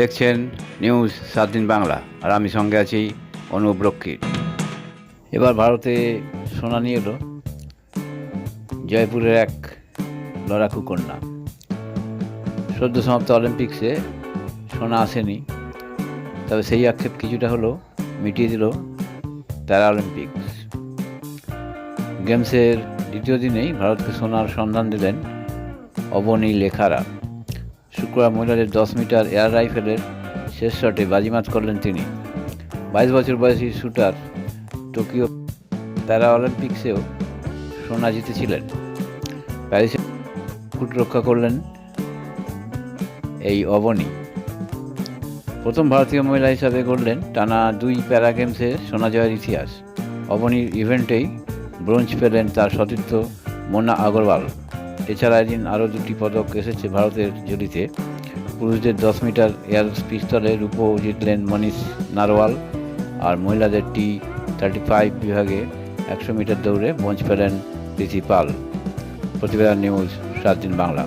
দেখছেন নিউজ সাত দিন বাংলা। আর আমি সঙ্গে আছি অনুপ রক্ষিত এবার ভারতে সোনা নিয়ে এলো জয়পুরের এক লড়াকু কন্যা। সদ্য সমাপ্ত অলিম্পিক্সে সোনা আসেনি, তবে সেই আক্ষেপ কিছুটা হলো মিটিয়ে দিল প্যারা অলিম্পিক্স। গেমসের দ্বিতীয় দিনেই ভারতকে সোনার সন্ধান দিলেন অবনী লেখারা। শুক্রবার মহিলাদের দশ মিটার এয়ার রাইফেলের শেষ শটে বাজিমাত করলেন তিনি। বাইশ বছর বয়সী শুটার টোকিও প্যারা অলিম্পিক্সেও সোনা জিতেছিলেন। প্যারিসে ফুট রক্ষা করলেন এই অবনী। প্রথম ভারতীয় মহিলা হিসাবে গড়লেন টানা দুই প্যারা গেমসে সোনা জয়ের ইতিহাস। অবনীর ইভেন্টেই ব্রোঞ্জ পেলেন তার সতীর্থ মোনা আগরওয়াল। এছাড়া এদিন আরও দুটি পদক এসেছে ভারতের জুড়িতে পুরুষদের দশ মিটার এয়ার পিস্তলে রূপো জিতলেন মনীষ নারওয়াল আর মহিলাদের টি থার্টি ফাইভ বিভাগে একশো মিটার দৌড়ে ব্রোঞ্জ পেলেন প্রীতি পাল। প্রতিবেদন নিউজ সাত দিন বাংলা।